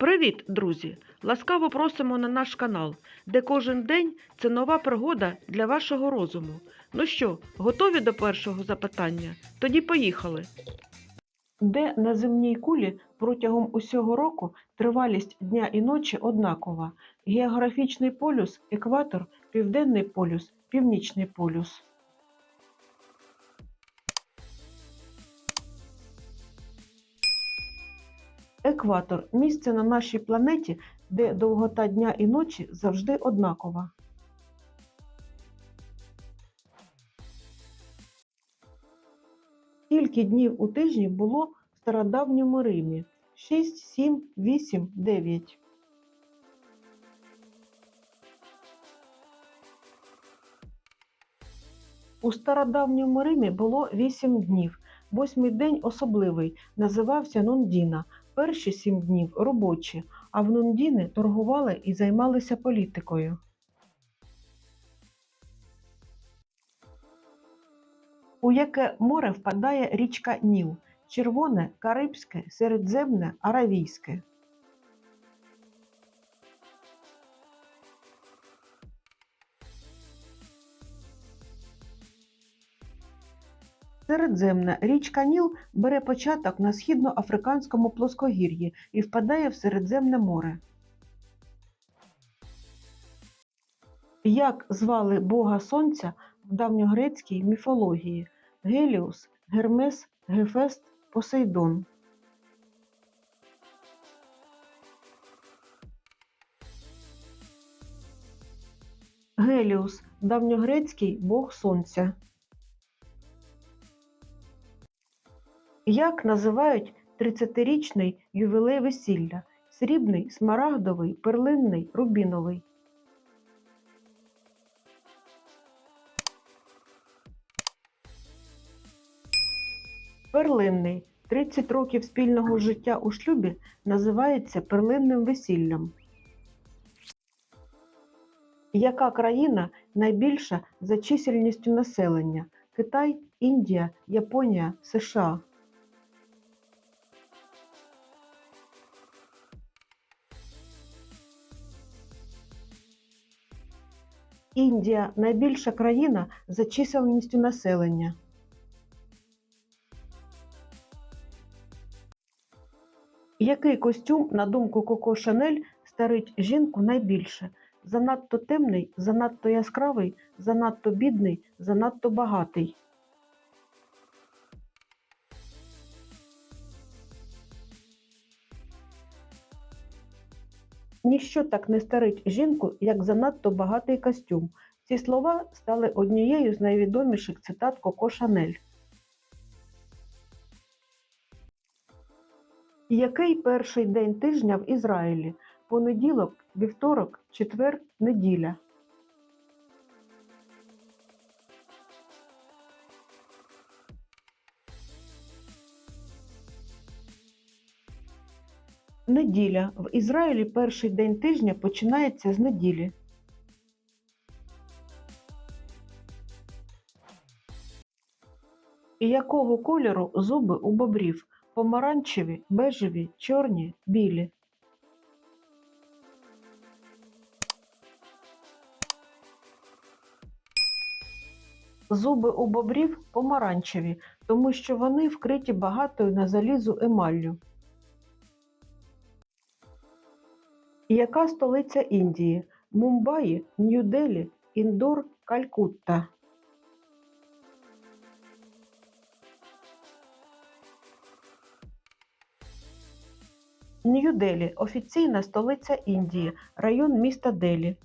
Привіт, друзі! Ласкаво просимо на наш канал, де кожен день це нова пригода для вашого розуму. Ну що, готові до першого запитання? Тоді поїхали. Де на земній кулі протягом усього року тривалість дня і ночі однакова? Географічний полюс екватор, південний полюс, північний полюс. Екватор місце на нашій планеті, де довгота дня і ночі завжди однакова. Скільки днів у тижні було в стародавньому Римі? 6, 7, 8, 9. У стародавньому Римі було 8 днів. Восьмий день особливий, називався Нундіна. Перші сім днів робочі, а в Нундіни торгували і займалися політикою. У яке море впадає річка Ніл? Червоне, Карибське, Середземне, Аравійське. Середземна річка Ніл бере початок на східноафриканському плоскогір'ї і впадає в Середземне море. Як звали Бога Сонця в давньогрецькій міфології? Геліус, Гермес, Гефест, Посейдон. Геліус давньогрецький бог сонця. Як називають 30-річний ювілей весілля? Срібний, смарагдовий, перлинний, рубіновий. Перлинний. 30 років спільного життя у шлюбі називається перлинним весіллям. Яка країна найбільша за чисельністю населення? Китай, Індія, Японія, США. Індія найбільша країна за чисельністю населення. Який костюм, на думку Коко Шанель, старить жінку найбільше? Занадто темний, занадто яскравий, занадто бідний, занадто багатий. Ніщо так не старить жінку, як занадто багатий костюм. Ці слова стали однією з найвідоміших цитат Коко Шанель. Який перший день тижня в Ізраїлі? Понеділок, вівторок, четвер, неділя. Неділя. В Ізраїлі перший день тижня починається з неділі. І якого кольору зуби у бобрів? Помаранчеві, бежеві, чорні, білі. Зуби у бобрів помаранчеві, тому що вони вкриті багатою на залізу емаллю. Яка столиця Індії? Мумбаї, Нью-Делі, Індор, Калькутта. Нью-Делі – офіційна столиця Індії, район міста Делі.